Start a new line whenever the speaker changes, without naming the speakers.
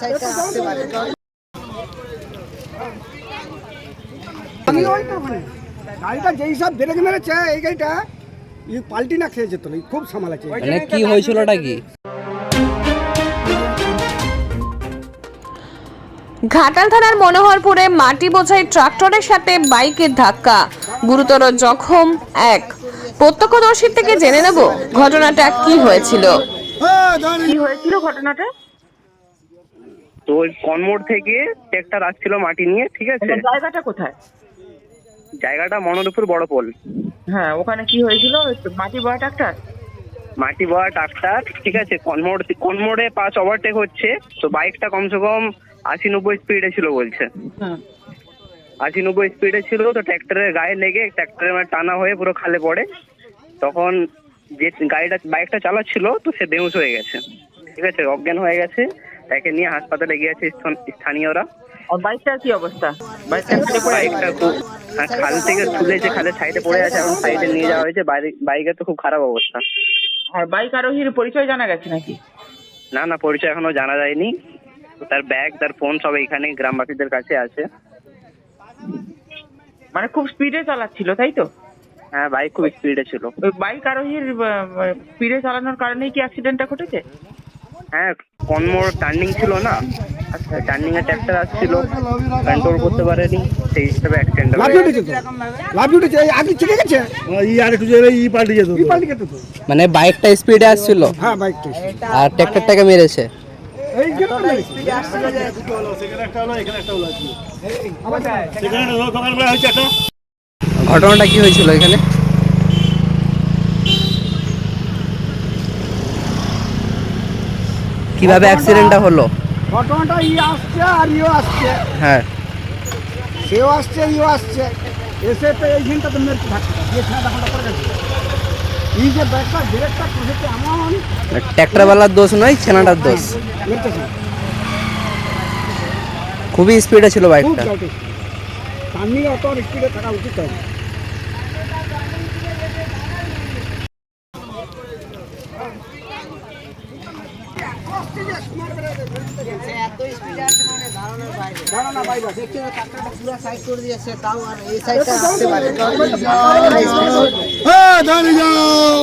সাইডটা আসতে পারে।
আমি ওই তো গাড়িটা যেই সব ব্রেক মেরেছে এই গাড়িটা পাল্টি না খেয়েছে তো খুব সামালাছে
মানে কি
ঘাটাল থানার মনোহরপুরে মাটি বোঝাই ট্রাক্টরের সাথে বাইকের ধাক্কা গুরুতর জখম এক। প্রত্যক্ষদর্শীর থেকে জেনে নেব ঘটনাটা কি হয়েছিল। কি হয়েছিল ঘটনাটা?
তো ওই কনমোড় থেকে ট্রেক্টর আসছিল মাটি নিয়ে ঠিক আছে?
জায়গাটা কোথায়?
জায়গাটা মনোরপুর বড় পোল।
হ্যাঁ ওখানে কি হয়েছিল? মাটি বড় ট্রাক্টর?
মাটি বয়া ট্রাক্টর ঠিক আছে কনমোড় কনমোড়ে পাঁচ ওভারটেক হচ্ছে তো বাইকটা কমসে কম আশি নব্বই স্পিডে ছিল বলছে। আশি নব্বই স্পিডে ছিল তো ট্র্যাক্টরের গায়ে লেগে ট্র্যাক্টরের মানে টানা হয়ে পুরো খালে পড়ে। তখন যে গাড়িটা বাইকটা চালাচ্ছিল তো সে বেহুশ হয়ে গেছে। ঠিক আছে অজ্ঞান হয়ে গেছে। তাকে নিয়ে হাসপাতালে গিয়েছে স্থানীয়রা।
বাইকটার কি অবস্থা? বাইকটা
খুব হ্যাঁ, খাল থেকে তুলেছে খালে সাইডে পড়ে আছে এখন সাইডে নিয়ে যাওয়া হয়েছে। বাইকের তো খুব খারাপ অবস্থা।
আর বাইক আরোহীর পরিচয় জানা গেছে নাকি?
না না পরিচয় এখনও জানা যায়নি। তার ব্যাগ তার ফোন সব এইখানে গ্রামবাসীদের কাছে আছে।
মানে খুব স্পিডে চালাচ্ছিল তাই তো?
হ্যাঁ বাইক খুব স্পিডে ছিল।
ওই বাইক আরোহীর স্পিডে চালানোর কারণেই কি অ্যাক্সিডেন্টটা ঘটেছে?
হ্যাঁ কনমোর টার্নিং ছিল না। আচ্ছা টার্নিং এ ট্র্যাক্টর আসছিল কন্ট্রোল করতে পারেনি সেই হিসেবে অ্যাক্সিডেন্ট
লাভ উঠেছে তো? লাভ উঠেছে? এই আগে চিনে গেছে?
ই আর একটু যেলে ই পাল্টে যেত
ই পাল্টি গেছে তো।
মানে বাইকটা স্পিডে আসছিল।
হ্যাঁ বাইকটা
আর ট্র্যাক্টরটাকে মেরেছে।
এই গেটটা মেরেছে।
সেখানে একটা হলো এখানে একটা হলো। সেখানে একটা হলো, হয়েছে একটা।
ঘটনাটা কি হয়েছিল এখানে? কীভাবে অ্যাক্সিডেন্টটা হলো?
ঘটনাটা ই আসছে আর ইও আসছে।
হ্যাঁ।
সেও আসছে ইও আসছে। এসে তো এই এইখানটা তো মেরতে থাকছে ছেলেটা ফোনটা করে গেছে। এই যে ব্যাগটা ব্রেকটা করেছে এমন
ট্র্যাক্টরওয়ালার দোষ নয় ছেনাটার দোষ। খুবই স্পিডে ছিল বাইকটা
নিয়ে অত স্পিডে থাকা উচিত হয় না।
এত স্পিডে আসছে মানে ধারণার বাইরে
ধারণা বাইরে।
দেখছি ট্রাক্টরটা পুরো সাইড করে দিয়েছে তাও আর এই সাইডটা আসতে পারে
হ্যাঁ দাঁড়িয়ে যাও।